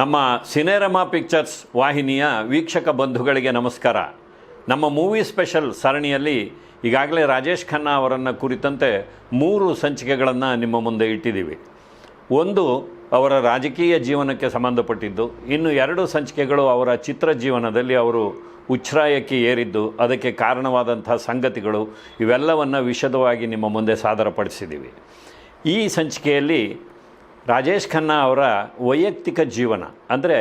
ನಮ್ಮ ಸಿನೆರಮಾ ಪಿಕ್ಚರ್ಸ್ ವಾಹಿನಿಯ ವೀಕ್ಷಕ ಬಂಧುಗಳಿಗೆ ನಮಸ್ಕಾರ. ನಮ್ಮ ಮೂವಿ ಸ್ಪೆಷಲ್ ಸರಣಿಯಲ್ಲಿ ಈಗಾಗಲೇ ರಾಜೇಶ್ ಖನ್ನಾ ಅವರನ್ನು ಕುರಿತಂತೆ ಮೂರು ಸಂಚಿಕೆಗಳನ್ನು ನಿಮ್ಮ ಮುಂದೆ ಇಟ್ಟಿದ್ದೀವಿ. ಒಂದು ಅವರ ರಾಜಕೀಯ ಜೀವನಕ್ಕೆ ಸಂಬಂಧಪಟ್ಟಿದ್ದು, ಇನ್ನು ಎರಡು ಸಂಚಿಕೆಗಳು ಅವರ ಚಿತ್ರ ಜೀವನದಲ್ಲಿ ಅವರು ಉಚ್ಛ್ರಾಯಕ್ಕೆ ಏರಿದ್ದು, ಅದಕ್ಕೆ ಕಾರಣವಾದಂಥ ಸಂಗತಿಗಳು ಇವೆಲ್ಲವನ್ನು ವಿಶದವಾಗಿ ನಿಮ್ಮ ಮುಂದೆ ಸಾದರಪಡಿಸಿದ್ದೀವಿ. ಈ ಸಂಚಿಕೆಯಲ್ಲಿ ರಾಜೇಶ್ ಖನ್ನಾ ಅವರ ವೈಯಕ್ತಿಕ ಜೀವನ, ಅಂದರೆ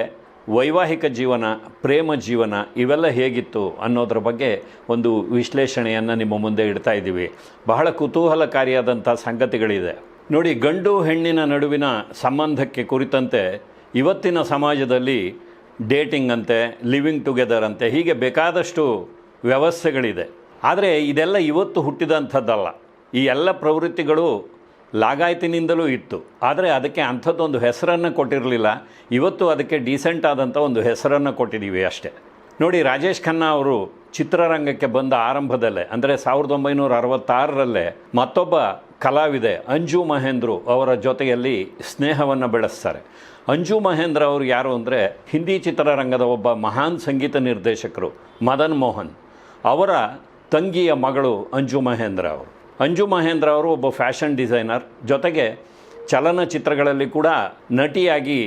ವೈವಾಹಿಕ ಜೀವನ, ಪ್ರೇಮ ಜೀವನ, ಇವೆಲ್ಲ ಹೇಗಿತ್ತು ಅನ್ನೋದ್ರ ಬಗ್ಗೆ ಒಂದು ವಿಶ್ಲೇಷಣೆಯನ್ನು ನಿಮ್ಮ ಮುಂದೆ ಇಡ್ತಾ ಇದ್ದೀವಿ. ಬಹಳ ಕುತೂಹಲಕಾರಿಯಾದಂಥ ಸಂಗತಿಗಳಿದೆ. ನೋಡಿ, ಗಂಡು ಹೆಣ್ಣಿನ ನಡುವಿನ ಸಂಬಂಧಕ್ಕೆ ಕುರಿತಂತೆ ಇವತ್ತಿನ ಸಮಾಜದಲ್ಲಿ ಡೇಟಿಂಗ್ ಅಂತೆ, ಲಿವಿಂಗ್ ಟುಗೆದರ್ ಅಂತೆ, ಹೀಗೆ ಬೇಕಾದಷ್ಟು ವ್ಯವಸ್ಥೆಗಳಿದೆ. ಆದರೆ ಇದೆಲ್ಲ ಇವತ್ತು ಹುಟ್ಟಿದಂಥದ್ದಲ್ಲ. ಈ ಎಲ್ಲ ಪ್ರವೃತ್ತಿಗಳು ಲಾಗಾಯತಿನಿಂದಲೂ ಇತ್ತು. ಆದರೆ ಅದಕ್ಕೆ ಅಂಥದ್ದೊಂದು ಹೆಸರನ್ನು ಕೊಟ್ಟಿರಲಿಲ್ಲ. ಇವತ್ತು ಅದಕ್ಕೆ ಡೀಸೆಂಟ್ ಆದಂಥ ಒಂದು ಹೆಸರನ್ನು ಕೊಟ್ಟಿದ್ದೀವಿ ಅಷ್ಟೇ. ನೋಡಿ, ರಾಜೇಶ್ ಖನ್ನಾ ಅವರು ಚಿತ್ರರಂಗಕ್ಕೆ ಬಂದ ಆರಂಭದಲ್ಲೇ, ಅಂದರೆ ಸಾವಿರದ ಒಂಬೈನೂರ ಅರವತ್ತಾರರಲ್ಲೇ ಮತ್ತೊಬ್ಬ ಕಲಾವಿದೆ ಅಂಜು ಮಹೇಂದ್ರು ಅವರ ಜೊತೆಯಲ್ಲಿ ಸ್ನೇಹವನ್ನು ಬೆಳೆಸ್ತಾರೆ. ಅಂಜು ಮಹೇಂದ್ರ ಅವರು ಯಾರು ಅಂದರೆ ಹಿಂದಿ ಚಿತ್ರರಂಗದ ಒಬ್ಬ ಮಹಾನ್ ಸಂಗೀತ ನಿರ್ದೇಶಕರು ಮದನ್ ಮೋಹನ್. ಅವರ ತಂಗಿಯ ಮಗಳು ಅಂಜು ಮಹೇಂದ್ರ ಅವರು. ಅಂಜು ಮಹೇಂದ್ರ ಅವರು ಒಬ್ಬ ಫ್ಯಾಷನ್ ಡಿಸೈನರ್. ಜೊತೆಗೆ ಚಲನಚಿತ್ರಗಳಲ್ಲಿ ಕೂಡ ನಟಿಯಾಗಿ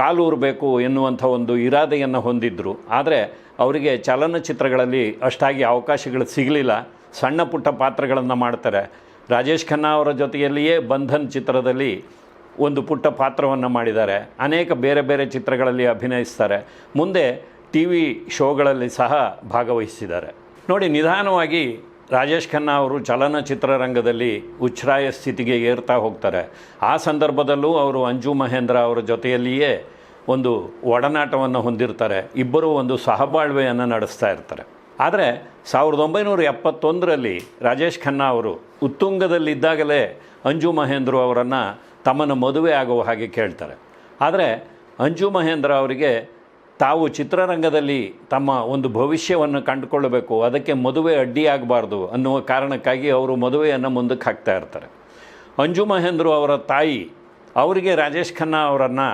ಕಾಲೂರಬೇಕು ಎನ್ನುವಂಥ ಒಂದು ಇರಾದೆಯನ್ನು ಹೊಂದಿದ್ದರು ಆದರೆ ಅವರಿಗೆ ಚಲನಚಿತ್ರಗಳಲ್ಲಿ ಅಷ್ಟಾಗಿ ಅವಕಾಶಗಳು ಸಿಗಲಿಲ್ಲ. ಸಣ್ಣ ಪುಟ್ಟ ಪಾತ್ರಗಳನ್ನು ಮಾಡ್ತಾರೆ. ರಾಜೇಶ್ ಖನ್ನಾ ಅವರ ಜೊತೆಯಲ್ಲಿಯೇ ಬಂಧನ್ ಚಿತ್ರದಲ್ಲಿ ಒಂದು ಪುಟ್ಟ ಪಾತ್ರವನ್ನು ಮಾಡಿದ್ದಾರೆ. ಅನೇಕ ಬೇರೆ ಬೇರೆ ಚಿತ್ರಗಳಲ್ಲಿ ಅಭಿನಯಿಸ್ತಾರೆ. ಮುಂದೆ ಟಿ ವಿ ಶೋಗಳಲ್ಲಿ ಸಹ ಭಾಗವಹಿಸಿದ್ದಾರೆ. ನೋಡಿ, ನಿಧಾನವಾಗಿ ರಾಜೇಶ್ ಖನ್ನಾ ಅವರು ಚಲನಚಿತ್ರರಂಗದಲ್ಲಿ ಉಚ್ಛ್ರಾಯ ಸ್ಥಿತಿಗೆ ಏರ್ತಾ ಹೋಗ್ತಾರೆ. ಆ ಸಂದರ್ಭದಲ್ಲೂ ಅವರು ಅಂಜು ಮಹೇಂದ್ರ ಅವರ ಜೊತೆಯಲ್ಲಿಯೇ ಒಂದು ಒಡನಾಟವನ್ನು ಹೊಂದಿರ್ತಾರೆ. ಇಬ್ಬರೂ ಒಂದು ಸಹಬಾಳ್ವೆಯನ್ನು ನಡೆಸ್ತಾ ಇರ್ತಾರೆ. ಆದರೆ ಸಾವಿರದ ಒಂಬೈನೂರ ಎಪ್ಪತ್ತೊಂದರಲ್ಲಿ ರಾಜೇಶ್ ಖನ್ನಾ ಅವರು ಉತ್ತುಂಗದಲ್ಲಿದ್ದಾಗಲೇ ಅಂಜು ಮಹೇಂದ್ರ ಅವರನ್ನು ತಮ್ಮನ್ನು ಮದುವೆ ಆಗುವ ಹಾಗೆ ಕೇಳ್ತಾರೆ. ಆದರೆ ಅಂಜು ಮಹೇಂದ್ರ ಅವರಿಗೆ ತಾವು ಚಿತ್ರರಂಗದಲ್ಲಿ ತಮ್ಮ ಒಂದು ಭವಿಷ್ಯವನ್ನು ಕಂಡುಕೊಳ್ಳಬೇಕು, ಅದಕ್ಕೆ ಮದುವೆ ಅಡ್ಡಿಯಾಗಬಾರ್ದು ಅನ್ನುವ ಕಾರಣಕ್ಕಾಗಿ ಅವರು ಮದುವೆಯನ್ನು ಮುಂದಕ್ಕೆ ಹಾಕ್ತಾ ಇರ್ತಾರೆ. ಅಂಜು ಮಹೇಂದ್ರು ಅವರ ತಾಯಿ, ಅವರಿಗೆ ರಾಜೇಶ್ ಖನ್ನಾ ಅವರನ್ನು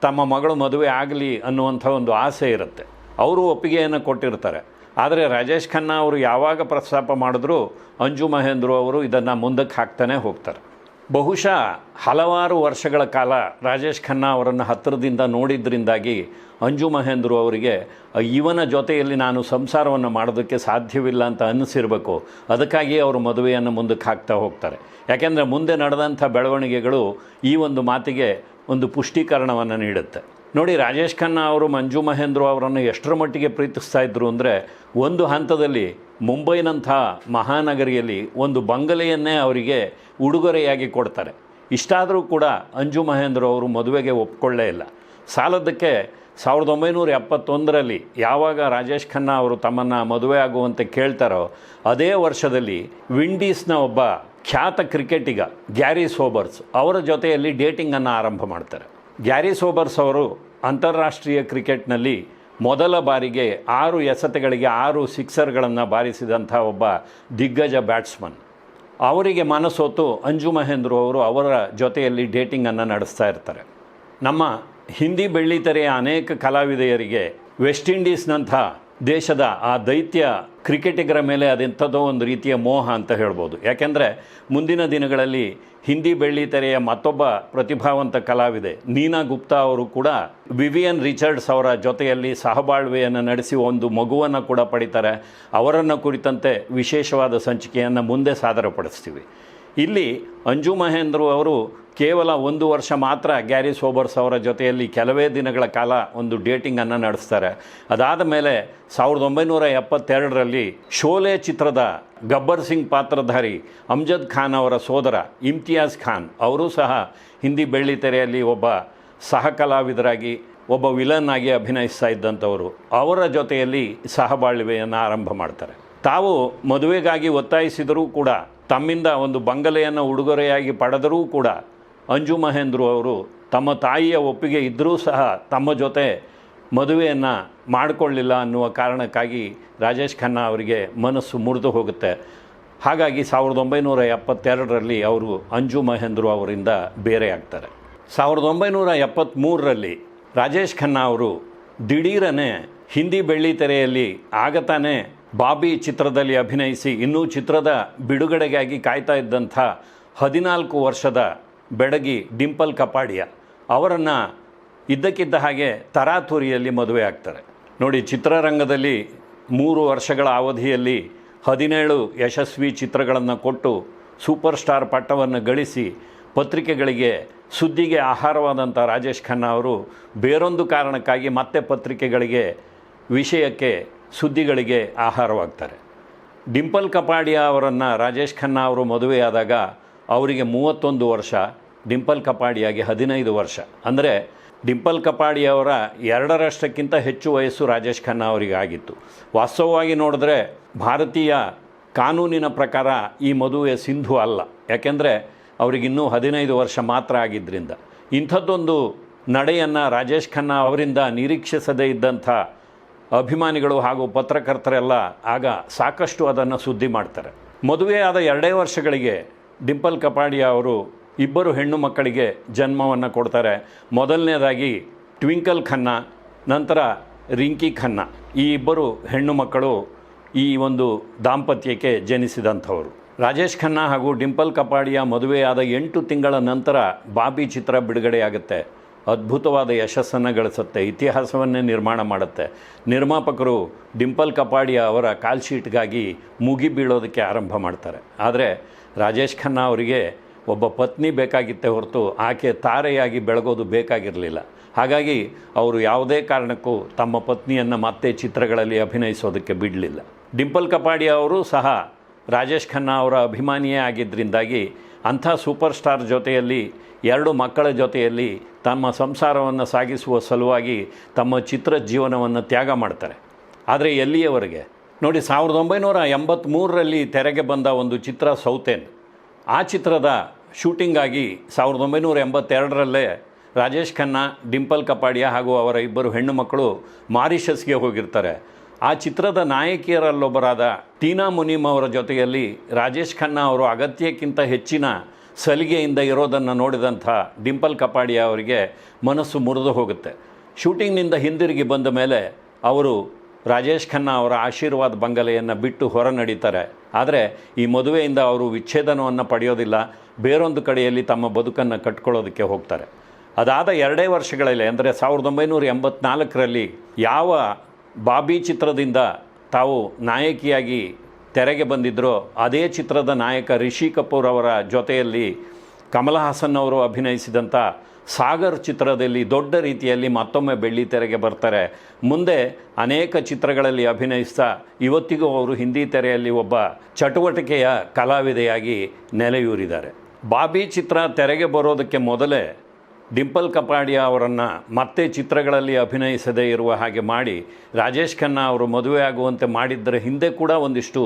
ತಮ್ಮ ಮಗಳು ಮದುವೆ ಆಗಲಿ ಅನ್ನುವಂಥ ಒಂದು ಆಸೆ ಇರುತ್ತೆ. ಅವರು ಒಪ್ಪಿಗೆಯನ್ನು ಕೊಟ್ಟಿರ್ತಾರೆ. ಆದರೆ ರಾಜೇಶ್ ಖನ್ನಾ ಅವರು ಯಾವಾಗ ಪ್ರಸ್ತಾಪ ಮಾಡಿದ್ರೂ, ಅಂಜು ಮಹೇಂದ್ರು ಅವರು ಇದನ್ನು ಮುಂದಕ್ಕೆ ಹಾಕ್ತಾನೆ ಹೋಗ್ತಾರೆ. ಬಹುಶಃ ಹಲವಾರು ವರ್ಷಗಳ ಕಾಲ ರಾಜೇಶ್ ಖನ್ನಾ ಅವರನ್ನು ಹತ್ತಿರದಿಂದ ನೋಡಿದ್ರಿಂದಾಗಿ ಅಂಜು ಮಹೇಂದ್ರು ಅವರಿಗೆ ಇವನ ಜೊತೆಯಲ್ಲಿ ನಾನು ಸಂಸಾರವನ್ನು ಮಾಡೋದಕ್ಕೆ ಸಾಧ್ಯವಿಲ್ಲ ಅಂತ ಅನ್ನಿಸಿರಬೇಕು. ಅದಕ್ಕಾಗಿ ಅವರು ಮದುವೆಯನ್ನು ಮುಂದಕ್ಕೆ ಹಾಕ್ತಾ ಹೋಗ್ತಾರೆ. ಯಾಕೆಂದರೆ ಮುಂದೆ ನಡೆದಂಥ ಬೆಳವಣಿಗೆಗಳು ಈ ಒಂದು ಮಾತಿಗೆ ಒಂದು ಪುಷ್ಟೀಕರಣವನ್ನು ನೀಡುತ್ತೆ. ನೋಡಿ, ರಾಜೇಶ್ ಖನ್ನಾ ಅವರು, ಮಂಜು ಮಹೇಂದ್ರು ಅವರನ್ನು ಎಷ್ಟರ ಮಟ್ಟಿಗೆ ಪ್ರೀತಿಸ್ತಾ ಇದ್ದರು ಅಂದರೆ, ಒಂದು ಹಂತದಲ್ಲಿ ಮುಂಬೈನಂಥ ಮಹಾನಗರಿಯಲ್ಲಿ ಒಂದು ಬಂಗಲೆಯನ್ನೇ ಅವರಿಗೆ ಉಡುಗೊರೆಯಾಗಿ ಕೊಡ್ತಾರೆ. ಇಷ್ಟಾದರೂ ಕೂಡ ಅಂಜು ಮಹೇಂದ್ರು ಅವರು ಮದುವೆಗೆ ಒಪ್ಕೊಳ್ಳೇ ಇಲ್ಲ. ಸಾಲದಕ್ಕೆ ಸಾವಿರದ ಒಂಬೈನೂರ ಎಪ್ಪತ್ತೊಂದರಲ್ಲಿ ಯಾವಾಗ ರಾಜೇಶ್ ಖನ್ನಾ ಅವರು ತಮ್ಮನ್ನು ಮದುವೆ ಆಗುವಂತೆ ಕೇಳ್ತಾರೋ, ಅದೇ ವರ್ಷದಲ್ಲಿ ವಿಂಡೀಸ್ನ ಒಬ್ಬ ಖ್ಯಾತ ಕ್ರಿಕೆಟಿಗ ಗ್ಯಾರಿ ಸೋಬರ್ಸ್ ಅವರ ಜೊತೆಯಲ್ಲಿ ಡೇಟಿಂಗನ್ನು ಆರಂಭ ಮಾಡ್ತಾರೆ. ಗ್ಯಾರಿ ಸೋಬರ್ಸ್ ಅವರು ಅಂತಾರಾಷ್ಟ್ರೀಯ ಕ್ರಿಕೆಟ್ನಲ್ಲಿ ಮೊದಲ ಬಾರಿಗೆ ಆರು ಎಸತೆಗಳಿಗೆ ಆರು ಸಿಕ್ಸರ್ಗಳನ್ನು ಬಾರಿಸಿದಂಥ ಒಬ್ಬ ದಿಗ್ಗಜ ಬ್ಯಾಟ್ಸ್ಮನ್. ಅವರಿಗೆ ಮನಸೋತು ಅಂಜು ಮಹೇಂದ್ರ ಅವರು ಅವರ ಜೊತೆಯಲ್ಲಿ ಡೇಟಿಂಗನ್ನು ನಡೆಸ್ತಾ ಇರ್ತಾರೆ. ನಮ್ಮ ಹಿಂದಿ ಬೆಳ್ಳಿತೆರೆಯ ಅನೇಕ ಕಲಾವಿದೆಯರಿಗೆ ವೆಸ್ಟ್ ಇಂಡೀಸ್ನಂಥ ದೇಶದ ಆ ದೈತ್ಯ ಕ್ರಿಕೆಟಿಗರ ಮೇಲೆ ಅದೆಂಥದೋ ಒಂದು ರೀತಿಯ ಮೋಹ ಅಂತ ಹೇಳ್ಬೋದು. ಯಾಕೆಂದರೆ ಮುಂದಿನ ದಿನಗಳಲ್ಲಿ ಹಿಂದಿ ಬೆಳ್ಳಿತೆರೆಯ ಮತ್ತೊಬ್ಬ ಪ್ರತಿಭಾವಂತ ಕಲಾವಿದೆ ನೀನಾ ಗುಪ್ತಾ ಅವರು ಕೂಡ ವಿವಿಯನ್ ರಿಚರ್ಡ್ಸ್ ಅವರ ಜೊತೆಯಲ್ಲಿ ಸಹಬಾಳ್ವೆಯನ್ನು ನಡೆಸಿ ಒಂದು ಮಗುವನ್ನು ಕೂಡ ಪಡಿತಾರೆ. ಅವರನ್ನು ಕುರಿತಂತೆ ವಿಶೇಷವಾದ ಸಂಚಿಕೆಯನ್ನು ಮುಂದೆ ಸಾದರಪಡಿಸ್ತೀವಿ. ಇಲ್ಲಿ ಅಂಜು ಮಹೇಂದ್ರ ಅವರು ಕೇವಲ ಒಂದು ವರ್ಷ ಮಾತ್ರ ಗ್ಯಾರಿ ಸೋಬರ್ಸ್ ಅವರ ಜೊತೆಯಲ್ಲಿ ಕೆಲವೇ ದಿನಗಳ ಕಾಲ ಒಂದು ಡೇಟಿಂಗನ್ನು ನಡೆಸ್ತಾರೆ. ಅದಾದ ಮೇಲೆ ಸಾವಿರದ ಒಂಬೈನೂರ ಎಪ್ಪತ್ತೆರಡರಲ್ಲಿ ಶೋಲೆ ಚಿತ್ರದ ಗಬ್ಬರ್ ಸಿಂಗ್ ಪಾತ್ರಧಾರಿ ಅಮ್ಜದ್ ಖಾನ್ ಅವರ ಸೋದರ ಇಮ್ತಿಯಾಜ್ ಖಾನ್ ಅವರೂ ಸಹ ಹಿಂದಿ ಬೆಳ್ಳಿತೆರೆಯಲ್ಲಿ ಒಬ್ಬ ಸಹ ಕಲಾವಿದರಾಗಿ ಒಬ್ಬ ವಿಲನ್ ಆಗಿ ಅಭಿನಯಿಸ್ತಾ ಇದ್ದಂಥವರು. ಅವರ ಜೊತೆಯಲ್ಲಿ ಸಹಬಾಳ್ವೆಯನ್ನು ಆರಂಭ ಮಾಡ್ತಾರೆ. ತಾವು ಮದುವೆಗಾಗಿ ಒತ್ತಾಯಿಸಿದರೂ ಕೂಡ ತಮ್ಮಿಂದ ಒಂದು ಬಂಗಲೆಯನ್ನು ಉಡುಗೊರೆಯಾಗಿ ಪಡೆದರೂ ಕೂಡ ಅಂಜು ಮಹೇಂದ್ರು ಅವರು ತಮ್ಮ ತಾಯಿಯ ಒಪ್ಪಿಗೆ ಇದ್ದರೂ ಸಹ ತಮ್ಮ ಜೊತೆ ಮದುವೆಯನ್ನು ಮಾಡಿಕೊಳ್ಳಿಲ್ಲ ಅನ್ನುವ ಕಾರಣಕ್ಕಾಗಿ ರಾಜೇಶ್ ಖನ್ನಾ ಅವರಿಗೆ ಮನಸ್ಸು ಮುರಿದು ಹೋಗುತ್ತೆ. ಹಾಗಾಗಿ ಸಾವಿರದ ಒಂಬೈನೂರ ಎಪ್ಪತ್ತೆರಡರಲ್ಲಿ ಅವರು ಅಂಜು ಮಹೇಂದ್ರು ಅವರಿಂದ ಬೇರೆ ಆಗ್ತಾರೆ. ಸಾವಿರದ ಒಂಬೈನೂರ ಎಪ್ಪತ್ತ್ಮೂರರಲ್ಲಿ ರಾಜೇಶ್ ಖನ್ನಾ ಅವರು ದಿಢೀರನೆ ಹಿಂದಿ ಬೆಳ್ಳಿ ತೆರೆಯಲ್ಲಿ ಆಗ ತಾನೇ ಬಾಬಿ ಚಿತ್ರದಲ್ಲಿ ಅಭಿನಯಿಸಿ ಇನ್ನೂ ಚಿತ್ರದ ಬಿಡುಗಡೆಗಾಗಿ ಕಾಯ್ತಾ ಇದ್ದಂಥ ಹದಿನಾಲ್ಕು ವರ್ಷದ ಬೆಡಗಿ ಡಿಂಪಲ್ ಕಪಾಡಿಯ ಅವರನ್ನು ಇದ್ದಕ್ಕಿದ್ದ ಹಾಗೆ ತರಾತುರಿಯಲ್ಲಿ ಮದುವೆ ಆಗ್ತಾರೆ. ನೋಡಿ, ಚಿತ್ರರಂಗದಲ್ಲಿ ಮೂರು ವರ್ಷಗಳ ಅವಧಿಯಲ್ಲಿ ಹದಿನೇಳು ಯಶಸ್ವಿ ಚಿತ್ರಗಳನ್ನು ಕೊಟ್ಟು ಸೂಪರ್ ಸ್ಟಾರ್ ಪಟ್ಟವನ್ನು ಗಳಿಸಿ ಪತ್ರಿಕೆಗಳಿಗೆ ಸುದ್ದಿಗೆ ಆಹಾರವಾದಂಥ ರಾಜೇಶ್ ಖನ್ನಾ ಅವರು ಬೇರೊಂದು ಕಾರಣಕ್ಕಾಗಿ ಮತ್ತೆ ಪತ್ರಿಕೆಗಳಿಗೆ ವಿಷಯಕ್ಕೆ ಸುದ್ದಿಗಳಿಗೆ ಆಹಾರವಾಗ್ತಾರೆ. ಡಿಂಪಲ್ ಕಪಾಡಿಯಾ ಅವರನ್ನು ರಾಜೇಶ್ ಖನ್ನಾ ಅವರು ಮದುವೆಯಾದಾಗ ಅವರಿಗೆ ಮೂವತ್ತೊಂದು ವರ್ಷ, ಡಿಂಪಲ್ ಕಪಾಡಿಯಾಗೆ ಹದಿನೈದು ವರ್ಷ. ಅಂದರೆ ಡಿಂಪಲ್ ಕಪಾಡಿಯವರ ಎರಡರಷ್ಟಕ್ಕಿಂತ ಹೆಚ್ಚು ವಯಸ್ಸು ರಾಜೇಶ್ ಖನ್ನಾ ಅವರಿಗೆ ಆಗಿತ್ತು ವಾಸ್ತವವಾಗಿ ನೋಡಿದ್ರೆ ಭಾರತೀಯ ಕಾನೂನಿನ ಪ್ರಕಾರ ಈ ಮದುವೆ ಸಿಂಧು ಅಲ್ಲ. ಯಾಕೆಂದರೆ ಅವರಿಗಿನ್ನೂ ಹದಿನೈದು ವರ್ಷ ಮಾತ್ರ ಆಗಿದ್ದರಿಂದ ಇಂಥದ್ದೊಂದು ನಡೆಯನ್ನು ರಾಜೇಶ್ ಖನ್ನಾ ಅವರಿಂದ ನಿರೀಕ್ಷಿಸದೇ ಇದ್ದಂಥ ಅಭಿಮಾನಿಗಳು ಹಾಗೂ ಪತ್ರಕರ್ತರೆಲ್ಲ ಆಗ ಸಾಕಷ್ಟು ಅದನ್ನು ಸುದ್ದಿ ಮಾಡ್ತಾರೆ. ಮದುವೆಯಾದ ಎರಡೇ ವರ್ಷಗಳಿಗೆ ಡಿಂಪಲ್ ಕಪಾಡಿಯಾ ಅವರು ಇಬ್ಬರು ಹೆಣ್ಣು ಮಕ್ಕಳಿಗೆ ಜನ್ಮವನ್ನು ಕೊಡ್ತಾರೆ. ಮೊದಲನೇದಾಗಿ ಟ್ವಿಂಕಲ್ ಖನ್ನಾ, ನಂತರ ರಿಂಕಿ ಖನ್ನಾ. ಈ ಇಬ್ಬರು ಹೆಣ್ಣು ಮಕ್ಕಳು ಈ ಒಂದು ದಾಂಪತ್ಯಕ್ಕೆ ಜನಿಸಿದಂಥವರು. ರಾಜೇಶ್ ಖನ್ನಾ ಹಾಗೂ ಡಿಂಪಲ್ ಕಪಾಡಿಯಾ ಮದುವೆಯಾದ ಎಂಟು ತಿಂಗಳ ನಂತರ ಬಾಬಿ ಚಿತ್ರ ಬಿಡುಗಡೆಯಾಗುತ್ತೆ. ಅದ್ಭುತವಾದ ಯಶಸ್ಸನ್ನು ಗಳಿಸುತ್ತೆ, ಇತಿಹಾಸವನ್ನೇ ನಿರ್ಮಾಣ ಮಾಡುತ್ತೆ. ನಿರ್ಮಾಪಕರು ಡಿಂಪಲ್ ಕಪಾಡಿಯ ಅವರ ಕಾಲ್ ಶೀಟ್ಗಾಗಿ ಮುಗಿ ಬೀಳೋದಕ್ಕೆ ಆರಂಭ ಮಾಡ್ತಾರೆ. ಆದರೆ ರಾಜೇಶ್ ಖನ್ನಾ ಅವರಿಗೆ ಒಬ್ಬ ಪತ್ನಿ ಬೇಕಾಗಿತ್ತೆ ಹೊರತು ಆಕೆ ತಾರೆಯಾಗಿ ಬೆಳಗೋದು ಬೇಕಾಗಿರಲಿಲ್ಲ. ಹಾಗಾಗಿ ಅವರು ಯಾವುದೇ ಕಾರಣಕ್ಕೂ ತಮ್ಮ ಪತ್ನಿಯನ್ನು ಮತ್ತೆ ಚಿತ್ರಗಳಲ್ಲಿ ಅಭಿನಯಿಸೋದಕ್ಕೆ ಬಿಡಲಿಲ್ಲ. ಡಿಂಪಲ್ ಕಪಾಡಿಯ ಅವರು ಸಹ ರಾಜೇಶ್ ಖನ್ನಾ ಅವರ ಅಭಿಮಾನಿಯೇ ಆಗಿದ್ದರಿಂದಾಗಿ ಅಂಥ ಸೂಪರ್ ಸ್ಟಾರ್ ಜೊತೆಯಲ್ಲಿ ಎರಡು ಮಕ್ಕಳ ಜೊತೆಯಲ್ಲಿ ತಮ್ಮ ಸಂಸಾರವನ್ನು ಸಾಗಿಸುವ ಸಲುವಾಗಿ ತಮ್ಮ ಚಿತ್ರ ಜೀವನವನ್ನು ತ್ಯಾಗ ಮಾಡ್ತಾರೆ. ಆದರೆ ಎಲ್ಲಿಯವರೆಗೆ? ನೋಡಿ, ಸಾವಿರದ ಒಂಬೈನೂರ ಎಂಬತ್ತ್ಮೂರರಲ್ಲಿ ತೆರೆಗೆ ಬಂದ ಒಂದು ಚಿತ್ರ ಸೌತೇನ್. ಆ ಚಿತ್ರದ ಶೂಟಿಂಗಾಗಿ ಸಾವಿರದ ಒಂಬೈನೂರ ಎಂಬತ್ತೆರಡರಲ್ಲೇ ರಾಜೇಶ್ ಖನ್ನಾ, ಡಿಂಪಲ್ ಕಪಾಡಿಯಾ ಹಾಗೂ ಅವರ ಇಬ್ಬರು ಹೆಣ್ಣು ಮಕ್ಕಳು ಮಾರಿಷಸ್ಗೆ ಹೋಗಿರ್ತಾರೆ. ಆ ಚಿತ್ರದ ನಾಯಕಿಯರಲ್ಲೊಬ್ಬರಾದ ಟೀನಾ ಮುನೀಮ್ ಅವರ ಜೊತೆಯಲ್ಲಿ ರಾಜೇಶ್ ಖನ್ನಾ ಅವರು ಅಗತ್ಯಕ್ಕಿಂತ ಹೆಚ್ಚಿನ ಸಲಿಗೆಯಿಂದ ಇರೋದನ್ನು ನೋಡಿದಂಥ ಡಿಂಪಲ್ ಕಪಾಡಿಯಾ ಅವರಿಗೆ ಮನಸ್ಸು ಮುರಿದು ಹೋಗುತ್ತೆ. ಶೂಟಿಂಗ್ನಿಂದ ಹಿಂದಿರುಗಿ ಬಂದ ಮೇಲೆ ಅವರು ರಾಜೇಶ್ ಖನ್ನಾ ಅವರ ಆಶೀರ್ವಾದ ಬಂಗಲೆಯನ್ನು ಬಿಟ್ಟು ಹೊರ ನಡೀತಾರೆ ಆದರೆ ಈ ಮದುವೆಯಿಂದ ಅವರು ವಿಚ್ಛೇದನವನ್ನು ಪಡೆಯೋದಿಲ್ಲ. ಬೇರೊಂದು ಕಡೆಯಲ್ಲಿ ತಮ್ಮ ಬದುಕನ್ನು ಕಟ್ಕೊಳ್ಳೋದಕ್ಕೆ ಹೋಗ್ತಾರೆ. ಅದಾದ ಎರಡೇ ವರ್ಷಗಳಲ್ಲಿ, ಅಂದರೆ ಸಾವಿರದ ಒಂಬೈನೂರ ಎಂಬತ್ನಾಲ್ಕರಲ್ಲಿ ಯಾವ ಬಾಬಿ ಚಿತ್ರದಿಂದ ತಾವು ನಾಯಕಿಯಾಗಿ ತೆರೆಗೆ ಬಂದಿದ್ದರೋ ಅದೇ ಚಿತ್ರದ ನಾಯಕ ರಿಷಿ ಕಪೂರ್ ಅವರ ಜೊತೆಯಲ್ಲಿ ಕಮಲ್ ಹಾಸನ್ ಅವರು ಅಭಿನಯಿಸಿದಂಥ ಸಾಗರ್ ಚಿತ್ರದಲ್ಲಿ ದೊಡ್ಡ ರೀತಿಯಲ್ಲಿ ಮತ್ತೊಮ್ಮೆ ಬೆಳ್ಳಿ ತೆರೆಗೆ ಬರ್ತಾರೆ. ಮುಂದೆ ಅನೇಕ ಚಿತ್ರಗಳಲ್ಲಿ ಅಭಿನಯಿಸ್ತಾ ಇವತ್ತಿಗೂ ಅವರು ಹಿಂದಿ ತೆರೆಯಲ್ಲಿ ಒಬ್ಬ ಚಟುವಟಿಕೆಯ ಕಲಾವಿದೆಯಾಗಿ ನೆಲೆಯೂರಿದ್ದಾರೆ. ಬಾಬಿ ಚಿತ್ರ ತೆರೆಗೆ ಬರೋದಕ್ಕೆ ಮೊದಲೇ ಡಿಂಪಲ್ ಕಪಾಡಿಯಾ ಅವರನ್ನು ಮತ್ತೆ ಚಿತ್ರಗಳಲ್ಲಿ ಅಭಿನಯಿಸದೇ ಇರುವ ಹಾಗೆ ಮಾಡಿ ರಾಜೇಶ್ ಖನ್ನಾ ಅವರು ಮದುವೆ ಆಗುವಂತೆ ಮಾಡಿದ್ದರ ಹಿಂದೆ ಕೂಡ ಒಂದಿಷ್ಟು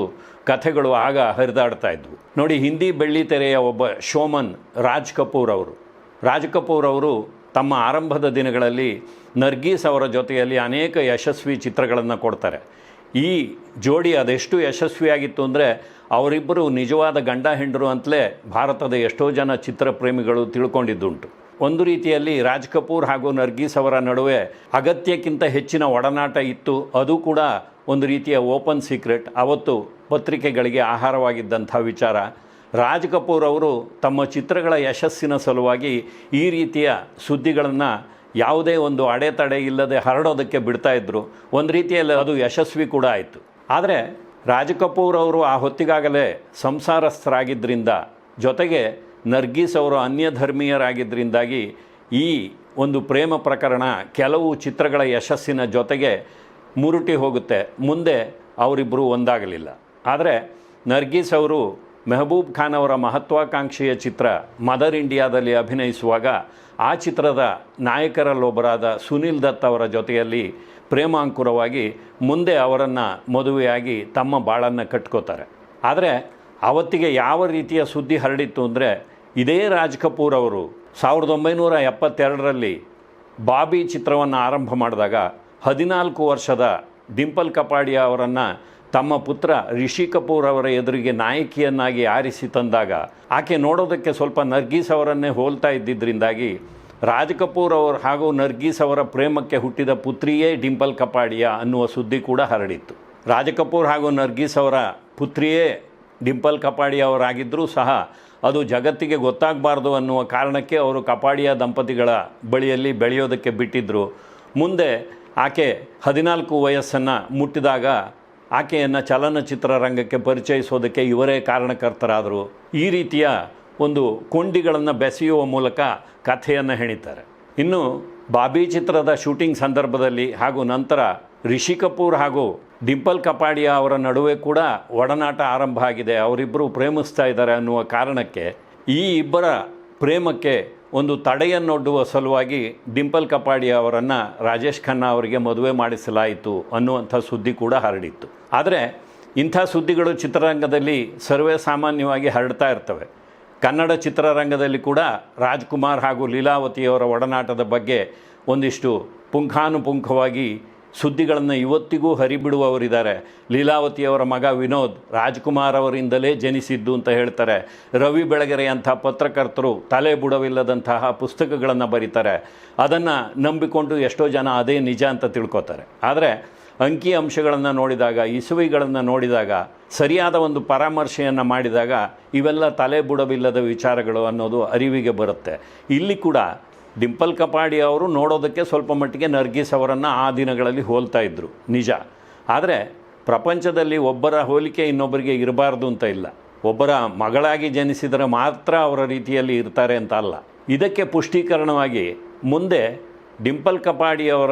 ಕಥೆಗಳು ಆಗ ಹರಿದಾಡ್ತಾ ಇದ್ವು. ನೋಡಿ, ಹಿಂದಿ ಬೆಳ್ಳಿ ತೆರೆಯ ಒಬ್ಬ ಶೋಮನ್ ರಾಜ್ ಕಪೂರ್ ಅವರು. ರಾಜ್ ಕಪೂರ್ ಅವರು ತಮ್ಮ ಆರಂಭದ ದಿನಗಳಲ್ಲಿ ನರ್ಗೀಸ್ ಅವರ ಜೊತೆಯಲ್ಲಿ ಅನೇಕ ಯಶಸ್ವಿ ಚಿತ್ರಗಳನ್ನು ಕೊಡ್ತಾರೆ. ಈ ಜೋಡಿ ಅದೆಷ್ಟು ಯಶಸ್ವಿಯಾಗಿತ್ತು ಅಂದರೆ ಅವರಿಬ್ಬರು ನಿಜವಾದ ಗಂಡ ಹೆಂಡರು ಅಂತಲೇ ಭಾರತದ ಎಷ್ಟೋ ಜನ ಚಿತ್ರಪ್ರೇಮಿಗಳು ತಿಳ್ಕೊಂಡಿದ್ದುಂಟು. ಒಂದು ರೀತಿಯಲ್ಲಿ ರಾಜ್ ಕಪೂರ್ ಹಾಗೂ ನರ್ಗೀಸ್ ಅವರ ನಡುವೆ ಅಗತ್ಯಕ್ಕಿಂತ ಹೆಚ್ಚಿನ ಒಡನಾಟ ಇತ್ತು. ಅದು ಕೂಡ ಒಂದು ರೀತಿಯ ಓಪನ್ ಸೀಕ್ರೆಟ್. ಅವತ್ತು ಪತ್ರಿಕೆಗಳಿಗೆ ಆಹಾರವಾಗಿದ್ದಂಥ ವಿಚಾರ. ರಾಜ್ ಕಪೂರ್ ಅವರು ತಮ್ಮ ಚಿತ್ರಗಳ ಯಶಸ್ಸಿನ ಸಲುವಾಗಿ ಈ ರೀತಿಯ ಸುದ್ದಿಗಳನ್ನು ಯಾವುದೇ ಒಂದು ಅಡೆತಡೆ ಇಲ್ಲದೆ ಹರಡೋದಕ್ಕೆ ಬಿಡ್ತಾ ಇದ್ದರು ಒಂದು ರೀತಿಯಲ್ಲಿ ಅದು ಯಶಸ್ವಿ ಕೂಡ ಆಯಿತು. ಆದರೆ ರಾಜ್ ಕಪೂರ್ ಅವರು ಆ ಹೊತ್ತಿಗಾಗಲೇ ಸಂಸಾರಸ್ಥರಾಗಿದ್ದರಿಂದ ಜೊತೆಗೆ ನರ್ಗೀಸ್ ಅವರು ಅನ್ಯ ಧರ್ಮೀಯರಾಗಿದ್ದರಿಂದಾಗಿ ಈ ಒಂದು ಪ್ರೇಮ ಪ್ರಕರಣ ಕೆಲವು ಚಿತ್ರಗಳ ಯಶಸ್ಸಿನ ಜೊತೆಗೆ ಮುರುಟಿ ಹೋಗುತ್ತೆ. ಮುಂದೆ ಅವರಿಬ್ಬರು ಒಂದಾಗಲಿಲ್ಲ. ಆದರೆ ನರ್ಗೀಸ್ ಅವರು ಮೆಹಬೂಬ್ ಖಾನ್ ಅವರ ಮಹತ್ವಾಕಾಂಕ್ಷೆಯ ಚಿತ್ರ ಮದರ್ ಇಂಡಿಯಾದಲ್ಲಿ ಅಭಿನಯಿಸುವಾಗ ಆ ಚಿತ್ರದ ನಾಯಕರಲ್ಲೊಬ್ಬರಾದ ಸುನಿಲ್ ದತ್ ಅವರ ಜೊತೆಯಲ್ಲಿ ಪ್ರೇಮಾಂಕುರವಾಗಿ ಮುಂದೆ ಅವರನ್ನು ಮದುವೆಯಾಗಿ ತಮ್ಮ ಬಾಳನ್ನು ಕಟ್ಕೋತಾರೆ. ಆದರೆ ಅವತ್ತಿಗೆ ಯಾವ ರೀತಿಯ ಸುದ್ದಿ ಹರಡಿತ್ತು ಅಂದರೆ ಇದೇ ರಾಜ್ ಕಪೂರ್ ಅವರು ಸಾವಿರದ ಒಂಬೈನೂರ ಎಪ್ಪತ್ತೆರಡರಲ್ಲಿ ಬಾಬಿ ಚಿತ್ರವನ್ನು ಆರಂಭ ಮಾಡಿದಾಗ ಹದಿನಾಲ್ಕು ವರ್ಷದ ಡಿಂಪಲ್ ಕಪಾಡಿಯ ಅವರನ್ನು ತಮ್ಮ ಪುತ್ರ ರಿಷಿ ಕಪೂರ್ ಅವರ ಎದುರಿಗೆ ನಾಯಕಿಯನ್ನಾಗಿ ಆರಿಸಿ ತಂದಾಗ ಆಕೆ ನೋಡೋದಕ್ಕೆ ಸ್ವಲ್ಪ ನರ್ಗೀಸ್ ಅವರನ್ನೇ ಹೋಲ್ತಾ ಇದ್ದಿದ್ದರಿಂದಾಗಿ ರಾಜ್ ಕಪೂರ್ ಅವರು ಹಾಗೂ ನರ್ಗೀಸ್ ಅವರ ಪ್ರೇಮಕ್ಕೆ ಹುಟ್ಟಿದ ಪುತ್ರಿಯೇ ಡಿಂಪಲ್ ಕಪಾಡಿಯಾ ಅನ್ನುವ ಸುದ್ದಿ ಕೂಡ ಹರಡಿತ್ತು. ರಾಜ್ ಕಪೂರ್ ಹಾಗೂ ನರ್ಗೀಸ್ ಅವರ ಪುತ್ರಿಯೇ ಡಿಂಪಲ್ ಕಪಾಡಿಯವರಾಗಿದ್ದರೂ ಸಹ ಅದು ಜಗತ್ತಿಗೆ ಗೊತ್ತಾಗಬಾರ್ದು ಅನ್ನುವ ಕಾರಣಕ್ಕೆ ಅವರು ಕಪಾಡಿಯ ದಂಪತಿಗಳ ಬಳಿಯಲ್ಲಿ ಬೆಳೆಯೋದಕ್ಕೆ ಬಿಟ್ಟಿದ್ದರು ಮುಂದೆ ಆಕೆ ಹದಿನಾಲ್ಕು ವಯಸ್ಸನ್ನು ಮುಟ್ಟಿದಾಗ ಆಕೆಯನ್ನು ಚಲನಚಿತ್ರ ರಂಗಕ್ಕೆ ಪರಿಚಯಿಸೋದಕ್ಕೆ ಇವರೇ ಕಾರಣಕರ್ತರಾದರು. ಈ ರೀತಿಯ ಒಂದು ಕೊಂಡಿಗಳನ್ನು ಬೆಸೆಯುವ ಮೂಲಕ ಕಥೆಯನ್ನು ಹೆಣಿತಾರೆ. ಇನ್ನು ಬಾಬಿ ಚಿತ್ರದ ಶೂಟಿಂಗ್ ಸಂದರ್ಭದಲ್ಲಿ ಹಾಗೂ ನಂತರ ರಿಷಿ ಕಪೂರ್ ಹಾಗೂ ಡಿಂಪಲ್ ಕಪಾಡಿಯಾ ಅವರ ನಡುವೆ ಕೂಡ ಒಡನಾಟ ಆರಂಭ ಆಗಿದೆ. ಅವರಿಬ್ಬರು ಪ್ರೇಮಿಸ್ತಾ ಇದ್ದಾರೆ ಅನ್ನುವ ಕಾರಣಕ್ಕೆ ಈ ಇಬ್ಬರ ಪ್ರೇಮಕ್ಕೆ ಒಂದು ತಡೆಯನ್ನೊಡ್ಡುವ ಸಲುವಾಗಿ ಡಿಂಪಲ್ ಕಪಾಡಿಯಾ ಅವರನ್ನು ರಾಜೇಶ್ ಖನ್ನಾ ಅವರಿಗೆ ಮದುವೆ ಮಾಡಿಸಲಾಯಿತು ಅನ್ನುವಂಥ ಸುದ್ದಿ ಕೂಡ ಹರಡಿತ್ತು. ಆದರೆ ಇಂಥ ಸುದ್ದಿಗಳು ಚಿತ್ರರಂಗದಲ್ಲಿ ಸರ್ವೇ ಸಾಮಾನ್ಯವಾಗಿ ಹರಡ್ತಾ ಇರ್ತವೆ. ಕನ್ನಡ ಚಿತ್ರರಂಗದಲ್ಲಿ ಕೂಡ ರಾಜ್ಕುಮಾರ್ ಹಾಗೂ ಲೀಲಾವತಿಯವರ ಒಡನಾಟದ ಬಗ್ಗೆ ಒಂದಿಷ್ಟು ಪುಂಖಾನುಪುಂಖವಾಗಿ ಸುದ್ದಿಗಳನ್ನು ಇವತ್ತಿಗೂ ಹರಿಬಿಡುವವರಿದ್ದಾರೆ. ಲೀಲಾವತಿಯವರ ಮಗ ವಿನೋದ್ ರಾಜ್ಕುಮಾರ್ ಅವರಿಂದಲೇ ಜನಿಸಿದ್ದು ಅಂತ ಹೇಳ್ತಾರೆ. ರವಿ ಬೆಳಗೆರೆಯಂಥ ಪತ್ರಕರ್ತರು ತಲೆ ಬುಡವಿಲ್ಲದಂತಹ ಪುಸ್ತಕಗಳನ್ನು ಬರೀತಾರೆ. ಅದನ್ನು ನಂಬಿಕೊಂಡು ಎಷ್ಟೋ ಜನ ಅದೇ ನಿಜ ಅಂತ ತಿಳ್ಕೊತಾರೆ. ಆದರೆ ಅಂಕಿ ಅಂಶಗಳನ್ನು ನೋಡಿದಾಗ, ಇಸುವಿಗಳನ್ನು ನೋಡಿದಾಗ, ಸರಿಯಾದ ಒಂದು ಪರಾಮರ್ಶೆಯನ್ನು ಮಾಡಿದಾಗ ಇವೆಲ್ಲ ತಲೆ ಬುಡವಿಲ್ಲದ ವಿಚಾರಗಳು ಅನ್ನೋದು ಅರಿವಿಗೆ ಬರುತ್ತೆ. ಇಲ್ಲಿ ಕೂಡ ಡಿಂಪಲ್ ಕಪಾಡಿ ಅವರು ನೋಡೋದಕ್ಕೆ ಸ್ವಲ್ಪ ಮಟ್ಟಿಗೆ ನರ್ಗೀಸ್ ಅವರನ್ನು ಆ ದಿನಗಳಲ್ಲಿ ಹೋಲ್ತಾ ಇದ್ದರು ನಿಜ. ಆದರೆ ಪ್ರಪಂಚದಲ್ಲಿ ಒಬ್ಬರ ಹೋಲಿಕೆ ಇನ್ನೊಬ್ಬರಿಗೆ ಇರಬಾರ್ದು ಅಂತ ಇಲ್ಲ. ಒಬ್ಬರ ಮಗಳಾಗಿ ಜನಿಸಿದರೆ ಮಾತ್ರ ಅವರ ರೀತಿಯಲ್ಲಿ ಇರ್ತಾರೆ ಅಂತ ಅಲ್ಲ. ಇದಕ್ಕೆ ಪುಷ್ಟೀಕರಣವಾಗಿ ಮುಂದೆ ಡಿಂಪಲ್ ಕಪಾಡಿಯವರ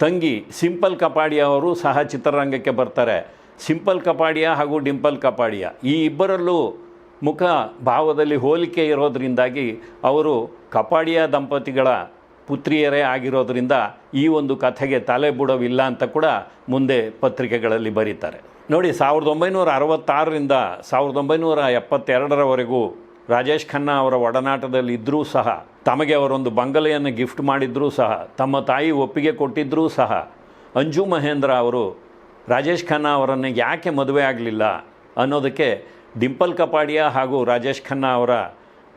ತಂಗಿ ಸಿಂಪಲ್ ಕಪಾಡಿಯ ಅವರು ಸಹ ಚಿತ್ರರಂಗಕ್ಕೆ ಬರ್ತಾರೆ. ಸಿಂಪಲ್ ಕಪಾಡಿಯ ಹಾಗೂ ಡಿಂಪಲ್ ಕಪಾಡಿಯ ಈ ಇಬ್ಬರಲ್ಲೂ ಮುಖ ಭಾವದಲ್ಲಿ ಹೋಲಿಕೆ ಇರೋದರಿಂದಾಗಿ ಅವರು ಕಪಾಡಿಯಾ ದಂಪತಿಗಳ ಪುತ್ರಿಯರೇ ಆಗಿರೋದರಿಂದ ಈ ಒಂದು ಕಥೆಗೆ ತಲೆ ಬುಡವಿಲ್ಲ ಅಂತ ಕೂಡ ಮುಂದೆ ಪತ್ರಿಕೆಗಳಲ್ಲಿ ಬರೀತಾರೆ. ನೋಡಿ, ಸಾವಿರದ ಒಂಬೈನೂರ ಅರವತ್ತಾರರಿಂದ ಸಾವಿರದ ಒಂಬೈನೂರ ಎಪ್ಪತ್ತೆರಡರವರೆಗೂ ರಾಜೇಶ್ ಖನ್ನಾ ಅವರ ಒಡನಾಟದಲ್ಲಿ ಇದ್ದರೂ ಸಹ, ತಮಗೆ ಅವರೊಂದು ಬಂಗಲೆಯನ್ನು ಗಿಫ್ಟ್ ಮಾಡಿದ್ರೂ ಸಹ, ತಮ್ಮ ತಾಯಿ ಒಪ್ಪಿಗೆ ಕೊಟ್ಟಿದ್ದರೂ ಸಹ, ಅಂಜು ಮಹೇಂದ್ರ ಅವರು ರಾಜೇಶ್ ಖನ್ನಾ ಅವರನ್ನು ಯಾಕೆ ಮದುವೆ ಆಗಲಿಲ್ಲ ಅನ್ನೋದಕ್ಕೆ ಡಿಂಪಲ್ ಕಪಾಡಿಯಾ ಹಾಗೂ ರಾಜೇಶ್ ಖನ್ನಾ ಅವರ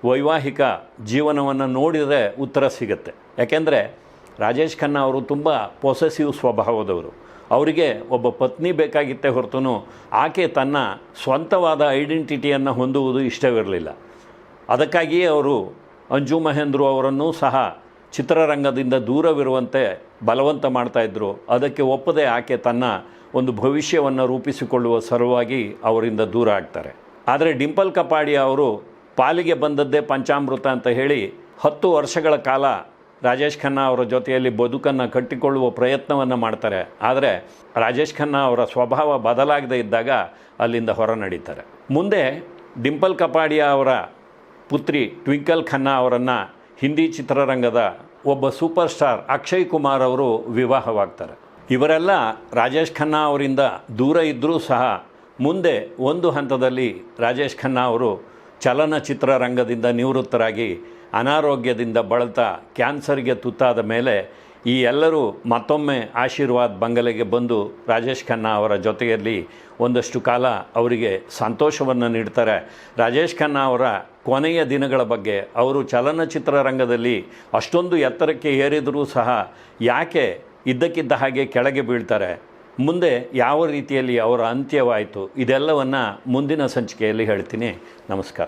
ವೈವಾಹಿಕ ಜೀವನವನ್ನು ನೋಡಿದರೆ ಉತ್ತರ ಸಿಗುತ್ತೆ. ಯಾಕೆಂದರೆ ರಾಜೇಶ್ ಖನ್ನಾ ಅವರು ತುಂಬ ಪೊಸೆಸಿವ್ ಸ್ವಭಾವದವರು. ಅವರಿಗೆ ಒಬ್ಬ ಪತ್ನಿ ಬೇಕಾಗಿತ್ತೆ ಹೊರತು ಆಕೆ ತನ್ನ ಸ್ವಂತವಾದ ಐಡೆಂಟಿಟಿಯನ್ನು ಹೊಂದುವುದು ಇಷ್ಟವಿರಲಿಲ್ಲ. ಅದಕ್ಕಾಗಿಯೇ ಅವರು ಅಂಜು ಮಹೇಂದ್ರು ಅವರನ್ನು ಸಹ ಚಿತ್ರರಂಗದಿಂದ ದೂರವಿರುವಂತೆ ಬಲವಂತ ಮಾಡ್ತಾಯಿದ್ರು ಅದಕ್ಕೆ ಒಪ್ಪದೆ ಆಕೆ ತನ್ನ ಒಂದು ಭವಿಷ್ಯವನ್ನು ರೂಪಿಸಿಕೊಳ್ಳುವ ಸಲುವಾಗಿ ಅವರಿಂದ ದೂರ ಆಗ್ತಾರೆ. ಆದರೆ ಡಿಂಪಲ್ ಕಪಾಡಿ ಅವರು ಪಾಲಿಗೆ ಬಂದದ್ದೇ ಪಂಚಾಮೃತ ಅಂತ ಹೇಳಿ ಹತ್ತು ವರ್ಷಗಳ ಕಾಲ ರಾಜೇಶ್ ಖನ್ನಾ ಅವರ ಜೊತೆಯಲ್ಲಿ ಬದುಕನ್ನು ಕಟ್ಟಿಕೊಳ್ಳುವ ಪ್ರಯತ್ನವನ್ನು ಮಾಡ್ತಾರೆ. ಆದರೆ ರಾಜೇಶ್ ಖನ್ನಾ ಅವರ ಸ್ವಭಾವ ಬದಲಾಗದೇ ಇದ್ದಾಗ ಅಲ್ಲಿಂದ ಹೊರ ನಡೀತಾರೆ. ಮುಂದೆ ಡಿಂಪಲ್ ಕಪಾಡಿಯಾ ಅವರ ಪುತ್ರಿ ಟ್ವಿಂಕಲ್ ಖನ್ನಾ ಅವರನ್ನು ಹಿಂದಿ ಚಿತ್ರರಂಗದ ಒಬ್ಬ ಸೂಪರ್ ಸ್ಟಾರ್ ಅಕ್ಷಯ್ ಕುಮಾರ್ ಅವರು ವಿವಾಹವಾಗ್ತಾರೆ. ಇವರೆಲ್ಲ ರಾಜೇಶ್ ಖನ್ನಾ ಅವರಿಂದ ದೂರ ಇದ್ದರೂ ಸಹ ಮುಂದೆ ಒಂದು ಹಂತದಲ್ಲಿ ರಾಜೇಶ್ ಖನ್ನಾ ಅವರು ಚಲನಚಿತ್ರ ರಂಗದಿಂದ ನಿವೃತ್ತರಾಗಿ ಅನಾರೋಗ್ಯದಿಂದ ಬಳಲ್ತಾ ಕ್ಯಾನ್ಸರ್ಗೆ ತುತ್ತಾದ ಮೇಲೆ ಈ ಎಲ್ಲರೂ ಮತ್ತೊಮ್ಮೆ ಆಶೀರ್ವಾದ್ ಬಂಗಲೆಗೆ ಬಂದು ರಾಜೇಶ್ ಖನ್ನಾ ಅವರ ಜೊತೆಯಲ್ಲಿ ಒಂದಷ್ಟು ಕಾಲ ಅವರಿಗೆ ಸಂತೋಷವನ್ನು ನೀಡ್ತಾರೆ. ರಾಜೇಶ್ ಖನ್ನಾ ಅವರ ಕೊನೆಯ ದಿನಗಳ ಬಗ್ಗೆ ಅವರು ಚಲನಚಿತ್ರ ರಂಗದಲ್ಲಿ ಅಷ್ಟೊಂದು ಎತ್ತರಕ್ಕೆ ಏರಿದರೂ ಸಹ ಯಾಕೆ ಇದ್ದಕ್ಕಿದ್ದ ಹಾಗೆ ಕೆಳಗೆ ಬೀಳ್ತಾರೆ? ಮುಂದೆ ಯಾವ ರೀತಿಯಲ್ಲಿ ಅವರ ಅಂತ್ಯವಾಯಿತು ಇದೆಲ್ಲವನ್ನು ಮುಂದಿನ ಸಂಚಿಕೆಯಲ್ಲಿ ಹೇಳ್ತೀನಿ. ನಮಸ್ಕಾರ.